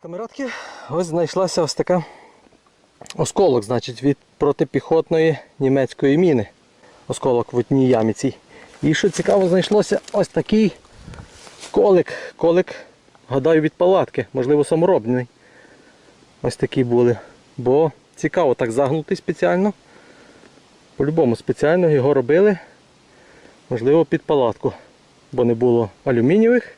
Камератки, ось знайшлася ось така осколок, значить, від протипіхотної німецької міни. Осколок в одній ямі цій. І що цікаво, знайшлося ось такий колик. Колик, гадаю, від палатки, можливо, саморобний. Ось такі були. Бо цікаво так загнутий спеціально. По-любому спеціально його робили, можливо, під палатку. Бо не було алюмінієвих,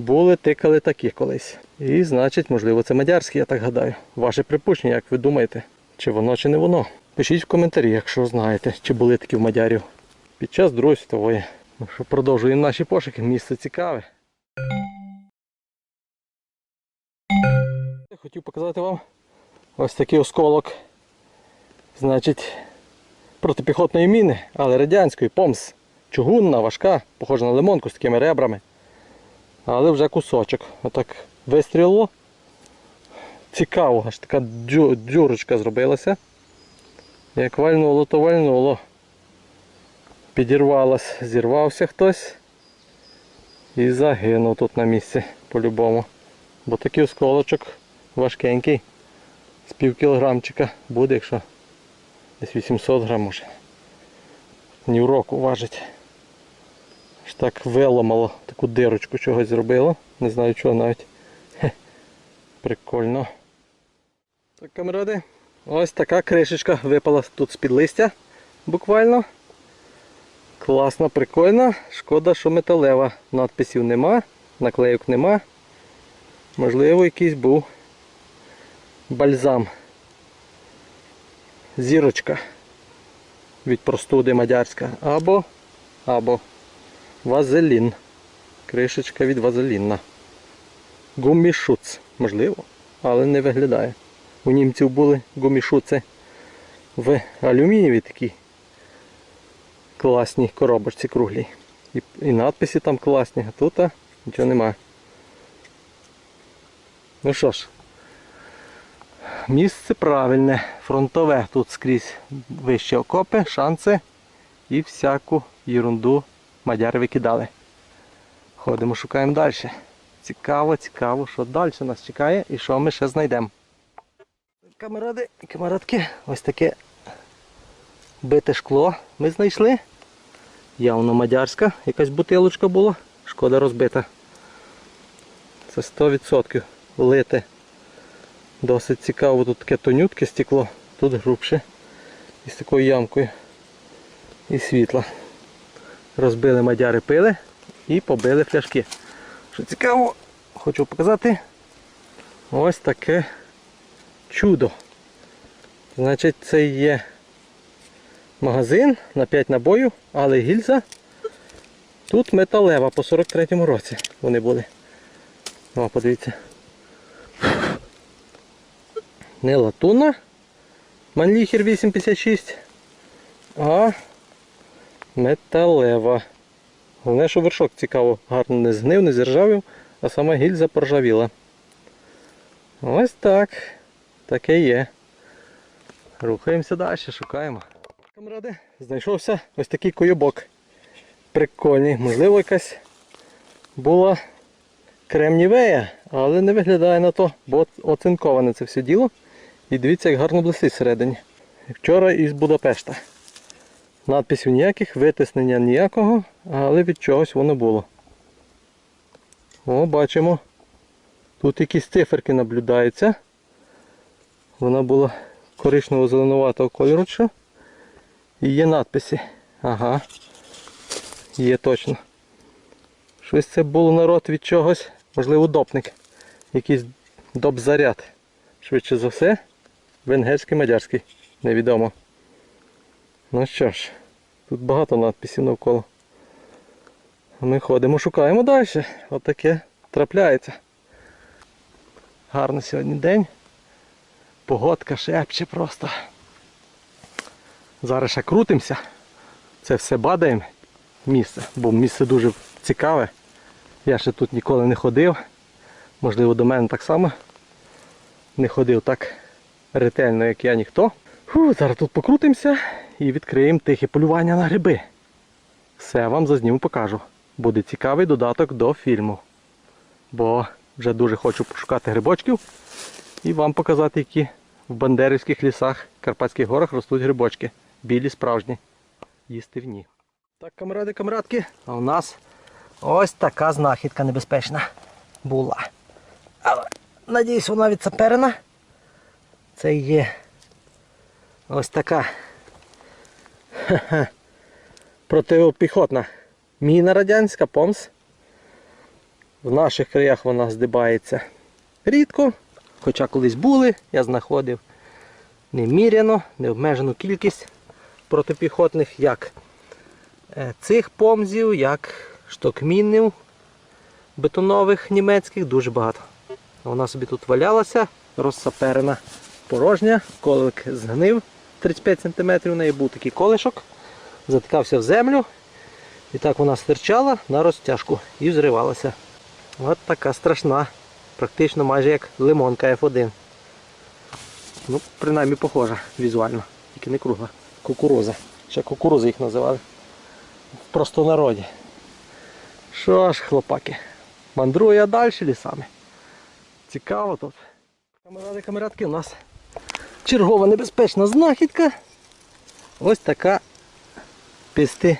були, тикали такі колись. І значить, можливо, це мадярські, я так гадаю. Ваше припущення, як ви думаєте, чи воно, чи не воно? Пишіть в коментарі, якщо знаєте, чи були такі в Мадярів під час Другої світової. Ну що, продовжуємо наші пошуки, місце цікаве. Я Хотів показати вам ось такий осколок. Значить, протипіхотної міни, але радянської, помс. Чугунна, важка, похожа на лимонку з такими ребрами. Але вже кусочок. Отак вистрілило. Цікаво, аж така дю- дюрочка зробилася. Як вальнуло, то вальнуло. Підірвалось, зірвався хтось і загинув тут на місці по-любому. Бо такий осколочок важкенький. З пів кілограмчика буде, якщо десь 800 грам може. Ні в року важить. Аж так виламало, таку дирочку чогось зробило. Не знаю чого навіть. Хе. Прикольно. Так, камеради, ось така кришечка випала тут з-під листя буквально. Класно, прикольно. Шкода, що металева. Надписів нема, наклейок нема. Можливо, якийсь був бальзам. Зірочка від простуди мадярська. Або, або вазелін. Кришечка від вазеліна. Гумішуц. Можливо, але не виглядає. У німців були гумішуци в алюмінієві такі класній коробочці круглій. І, і надписи там класні, а тут нічого немає. Ну що ж, місце правильне, фронтове. Тут скрізь вищі окопи, шанси і всяку ерунду мадяри викидали. Ходимо, шукаємо далі. Цікаво, цікаво, що далі нас чекає і що ми ще знайдемо. Камеради камерадки, ось таке бите шкло ми знайшли. Явно мадярська, якась бутилочка була, шкода розбита. Це 100% лите. Досить цікаво, тут таке тонютке стекло, тут грубше. І з такою ямкою. І світла. Розбили мадяри пили і побили фляшки. Що цікаво, хочу показати ось таке чудо. Значить, це є магазин на 5 набоїв, але гільза тут металева по 43-му році вони були. О, подивіться. Не латунна. Манліхер 856, а металева. Головне, що вершок цікаво, гарно не згнив, не зіржавів, а сама гільза поржавіла. Ось так. Таке є. Рухаємося далі, шукаємо. Камради, знайшовся ось такий койобок. Прикольний. Можливо, якась була кремнівея, але не виглядає на то, бо оцинковане це все діло. І дивіться, як гарно блистить всередині. Вчора із Будапешта. Надписів ніяких, витиснення ніякого, але від чогось воно було. О, бачимо. Тут якісь циферки наблюдаються. Вона була коричнево-зеленуватого кольору. що. І є надписи. Ага. Є точно. Щось це було народ від чогось. Можливо, допник. Якийсь доп-заряд. Швидше за все. Венгерський мадярський. Невідомо. Ну що ж, тут багато надписів навколо. Ми ходимо, шукаємо далі. Отаке трапляється. Гарний сьогодні день. Погодка шепче просто. Зараз ще крутимося. Це все бадаємо місце, бо місце дуже цікаве. Я ще тут ніколи не ходив. Можливо, до мене так само не ходив так ретельно, як я ніхто. Фу, зараз тут покрутимося і відкриємо тихе полювання на гриби. Все вам зазніму покажу. Буде цікавий додаток до фільму. Бо Вже дуже хочу пошукати грибочків і вам показати, які в Бандерівських лісах, Карпатських горах ростуть грибочки. Білі справжні. Їстивні. Так, камради, камрадки, а у нас ось така знахідка небезпечна була. Але, надіюсь, вона відсаперена. Це є ось така протипіхотна міна радянська, помс. В наших краях вона здибається рідко, хоча колись були, я знаходив неміряно, необмежену кількість протипіхотних, як е, цих помзів, як штокмінів бетонових німецьких, дуже багато. Вона собі тут валялася, розсаперена порожня, колик згнив 35 см, у неї був такий колишок, затикався в землю. І так вона стирчала на розтяжку і взривалася. От така страшна, практично майже як лимонка F1. Ну, принаймні похожа візуально, тільки не кругла. Кукуруза. Ще кукурузи їх називали. В простонароді. Що ж, хлопаки, мандрую я далі лісами. Цікаво тут. Камеради, камерадки, у нас чергова небезпечна знахідка. Ось така 5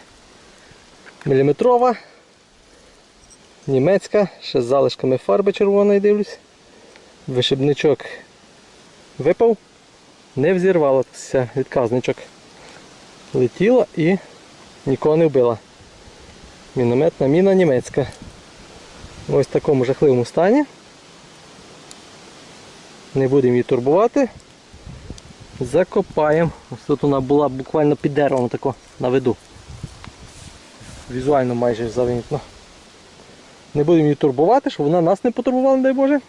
міліметрова. Німецька, ще з залишками фарби червоної дивлюсь. Вишибничок випав, не взірвалося відказничок. Летіла і нікого не вбила. Мінометна міна німецька. Ось в такому жахливому стані. Не будемо її турбувати. Закопаємо. Ось тут вона була буквально під деревом тако на виду. Візуально майже завинітно. Не будемо її турбувати, щоб вона нас не потурбувала, не дай Боже.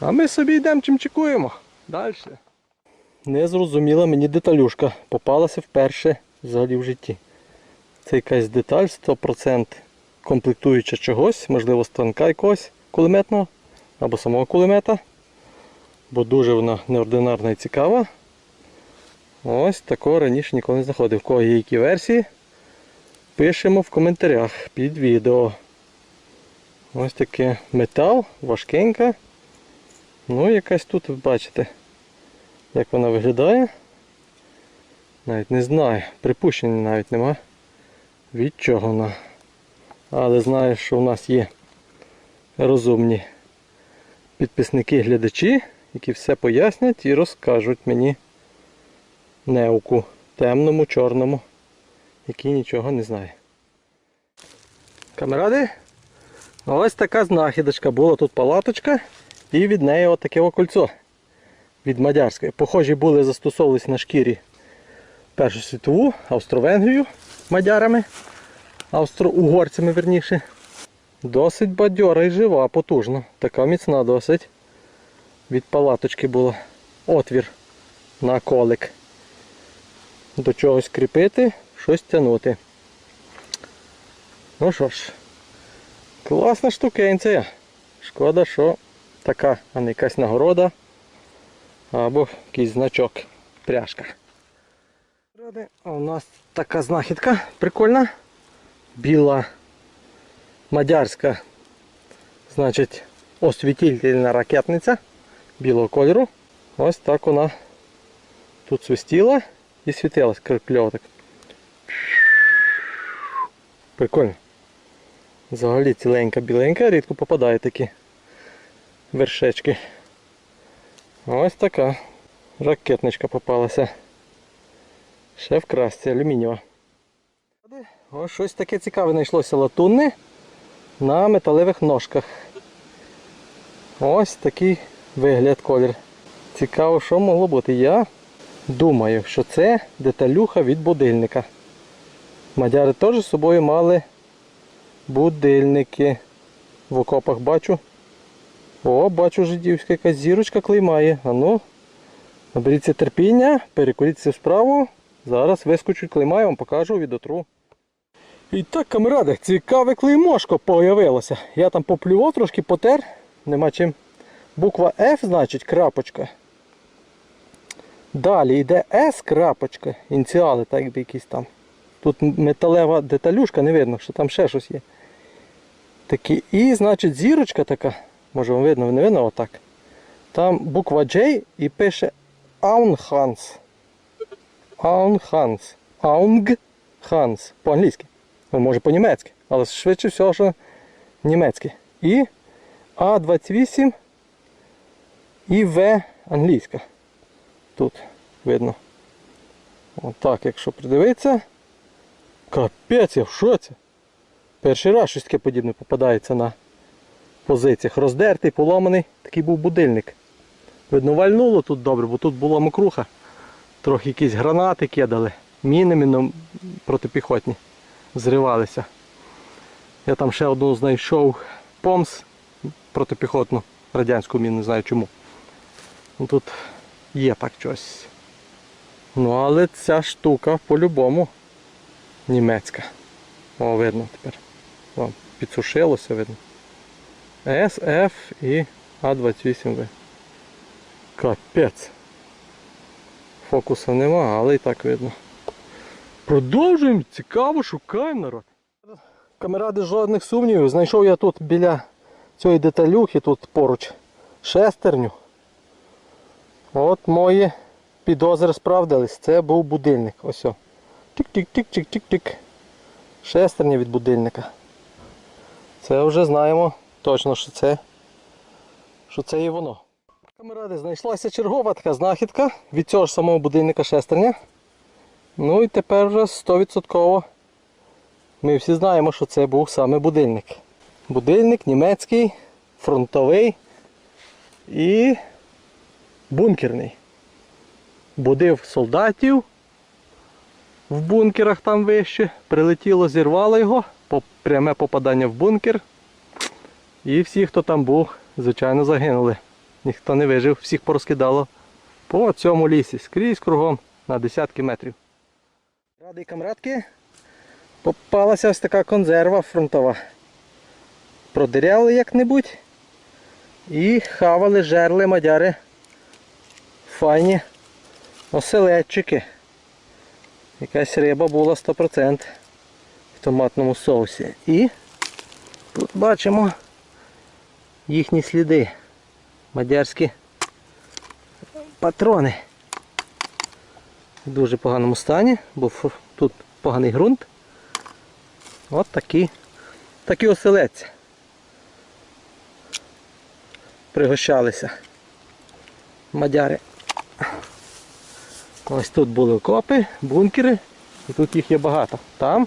А ми собі йдемо чим чекуємо. Далі. Незрозуміла мені деталюшка. Попалася вперше взагалі в житті. Це якась деталь 100% комплектуюча чогось, можливо, станка якогось кулеметного або самого кулемета. Бо дуже вона неординарна і цікава. Ось такого раніше ніколи не знаходив. В кого є які версії, пишемо в коментарях під відео. Ось таке метал, важкенька. Ну, якась тут ви бачите, як вона виглядає. Навіть не знаю, припущення навіть нема від чого вона. Але знаю, що в нас є розумні підписники-глядачі, які все пояснять і розкажуть мені неуку темному, чорному, який нічого не знає. Камеради, ось така знахідочка. Була тут палаточка і від неї отаке кольцо від мадярської. Похожі були, застосовувалися на шкірі Першу світову, Австро-Венгрію мадярами, австро-угорцями верніше. Досить бадьора і жива, потужна. Така міцна досить. Від палаточки було отвір на колик. До чогось кріпити, щось тягнути. Ну що ж, класна штукенція. Шкода, що така, а не якась нагорода або якийсь значок, пряжка. А у нас така знахідка прикольна. Біла мадярська, значить, освітительна ракетниця білого кольору. Ось так вона тут свистіла і світилась кльово так. Прикольно. Взагалі ціленька біленька, рідко попадає такі вершечки. Ось така ракетничка попалася. Ще в красці алюмінієва. Ось щось таке цікаве знайшлося латунне на металевих ножках. Ось такий вигляд колір. Цікаво, що могло бути. Я думаю, що це деталюха від будильника. Мадяри теж з собою мали будильники. В окопах бачу. О, бачу жидівська якась зірочка клеймає. А ну, наберіться терпіння, перекуріться справу. Зараз вискочу клейма, я вам покажу відотру. І так, камеради, цікаве клеймошко появилося. Я там поплював, трошки потер, нема чим. Буква F, значить, крапочка. Далі йде S крапочка, ініціали, так якісь там. Тут металева деталюшка, не видно, що там ще щось є. Такі. І, значить, зірочка така може вам видно, не видно отак. Там буква J і пише Аунханс. Аунханс. Аунг Ханс. По-англійськи. Ну, може по-німецьки, але швидше всього, що німецьке. І А28 і В англійська. Тут видно. Отак, якщо придивитися. Капець, я в шоці. Перший раз щось таке подібне попадається на позиціях. Роздертий, поломаний, такий був будильник. Видно, вальнуло тут добре, бо тут була мокруха. Трохи якісь гранати кидали, міни протипіхотні зривалися. Я там ще одну знайшов помс протипіхотну, радянську міну, не знаю чому. Ну, Тут є так щось. Ну але ця штука по-любому німецька. О, видно тепер. О, підсушилося, видно. SF і А28В. Капець. Фокуса нема, але і так видно. Продовжуємо, цікаво, шукаємо народ. Камеради жодних сумнівів. Знайшов я тут біля цієї деталюхи, тут поруч шестерню. От мої підозри справдились. Це був будильник. Ось. Тик-тик-тик-тик-тик-тик. Шестерня від будильника. Це вже знаємо точно, що це, що це є воно. Камеради, знайшлася чергова така знахідка від цього ж самого будильника шестерня. Ну і тепер вже 100% ми всі знаємо, що це був саме будильник. Будильник німецький, фронтовий і бункерний. Будив солдатів в бункерах там вище, прилетіло, зірвало його, пряме попадання в бункер. І всі, хто там був, звичайно, загинули. Ніхто не вижив, всіх порозкидало по цьому лісі, скрізь кругом на десятки метрів. Ради камрадки попалася ось така консерва фронтова. Продиряли як-небудь і хавали, жерли мадяри файні оселедчики. Якась риба була 100% в томатному соусі. І тут бачимо їхні сліди. Мадярські патрони. В дуже поганому стані, бо тут поганий ґрунт. От такі, такі оселедці. Пригощалися. Мадяри. Ось тут були окопи, бункери, і тут їх є багато. Там,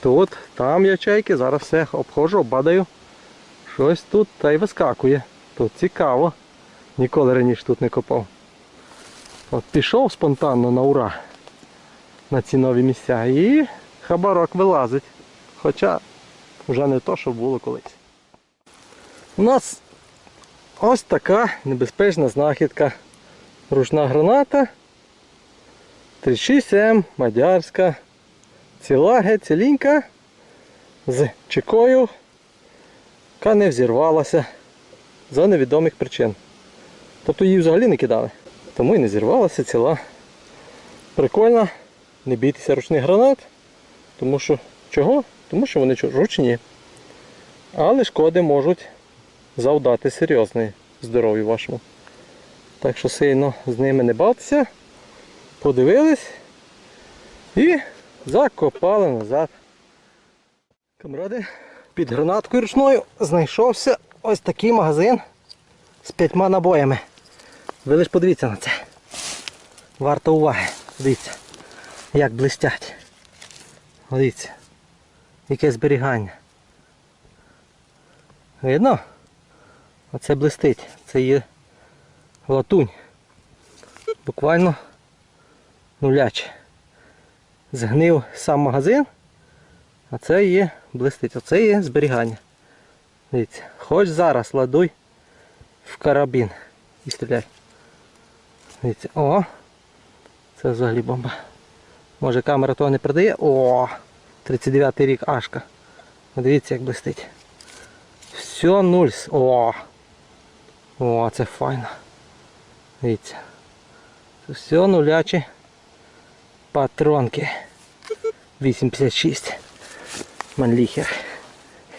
тут, там ячейки, зараз все обходжу, оббадаю. Щось тут та й вискакує. Тут цікаво. Ніколи раніше тут не копав. От пішов спонтанно на ура на ці нові місця і хабарок вилазить. Хоча вже не то, що було колись. У нас ось така небезпечна знахідка. Ручна граната 36М, мадярська, ціла геть цілінька з чекою, яка не взірвалася за невідомих причин. Тобто її взагалі не кидали. Тому і не зірвалася ціла. Прикольно, не бійтеся ручних гранат, тому що чого? Тому що вони ручні. Але шкоди можуть завдати серйозної здоров'ю вашому. Так що сильно з ними не бавтеся. Подивились і закопали назад. Камради, під гранаткою ручною знайшовся ось такий магазин з п'ятьма набоями. Ви лиш подивіться на це. Варто уваги. Дивіться, як блистять. Дивіться, яке зберігання. Видно? Оце блистить. Це є латунь. Буквально нуляч. Згнив сам магазин, а це є блистить. Оце є зберігання. Дивіться, хоч зараз ладуй в карабін і стріляй. Дивіться, о! Це взагалі бомба. Може камера того не передає. О! 39 й рік Ашка. Дивіться як блистить. Все нуль. О! О, це файно. Дивіться. Це все нулячі патронки. 8,56. Манліхер.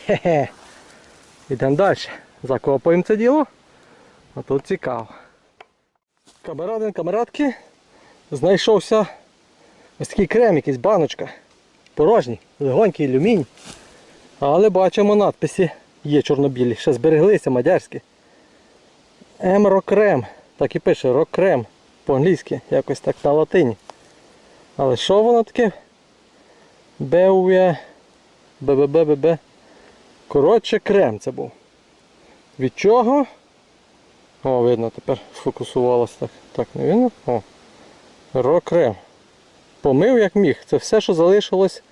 Хе-хе. Йдемо далі. Закопуємо це діло. А тут цікаво. Камерадин, камерадки. Знайшовся ось такий крем, якийсь баночка. Порожній, легонький алюмінь. Але бачимо надписи є чорнобілі, ще збереглися мадярські. М-рокрем. Так і пише рокрем. По-англійськи, якось так на латині. Але що воно таке? Беує. ББББ. Коротше, крем це був. Від чого? О, видно, тепер сфокусувалося так. Так, не видно? О. Рокрем. Помив як міг. Це все, що залишилось.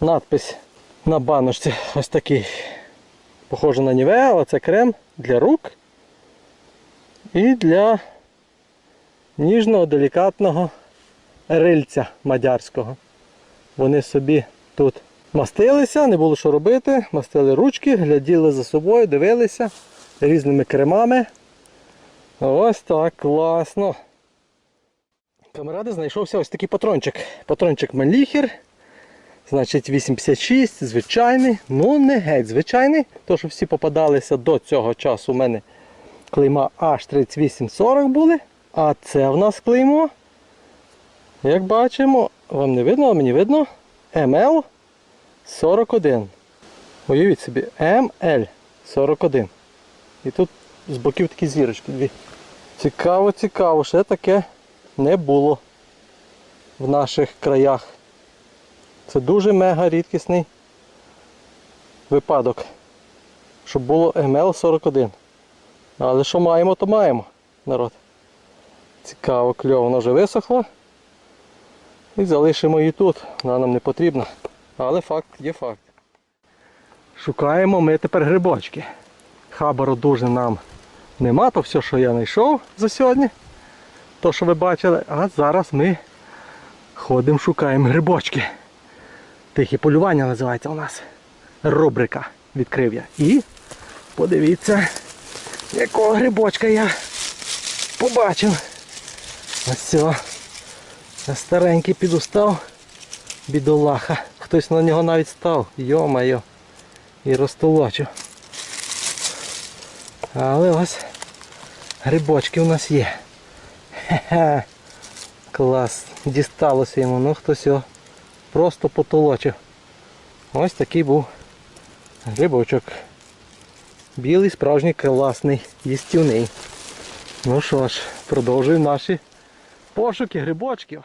Надпис на баночці. Ось такий. Похоже на ніве, але це крем для рук і для ніжного, делікатного рильця мадярського. Вони собі тут мастилися, не було що робити, мастили ручки, гляділи за собою, дивилися різними кремами. Ось так, класно. Камеради знайшовся ось такий патрончик. Патрончик Манліхер. Значить 856, звичайний, ну не геть звичайний, то що всі попадалися до цього часу у мене клейма H3840 були. А це в нас клеймо. Як бачимо, вам не видно, а мені видно ML41. Уявіть собі, ML41. І тут з боків такі зірочки дві. Цікаво, цікаво, ще таке не було в наших краях. Це дуже мега рідкісний випадок, щоб було ML41. Але що маємо, то маємо, народ. Цікаво, кльово, воно вже висохло. І залишимо її тут. Вона нам не потрібна. Але факт є факт. Шукаємо ми тепер грибочки. Хабару дуже нам нема, то все, що я знайшов за сьогодні. То, що ви бачили, а зараз ми ходимо, шукаємо грибочки. Тихе полювання називається у нас. Рубрика відкрив я. І подивіться, якого грибочка я побачив. Ось цього. Старенький підустав. Бідолаха. Хтось на нього навіть став. Йо-майо. І розтолочив. Але ось грибочки у нас є. Хе-хе. Клас. Дісталося йому, ну хтось його просто потолочив. Ось такий був грибочок. Білий, справжній, класний, їстівний. Ну що ж, продовжуємо наші пошуки грибочків.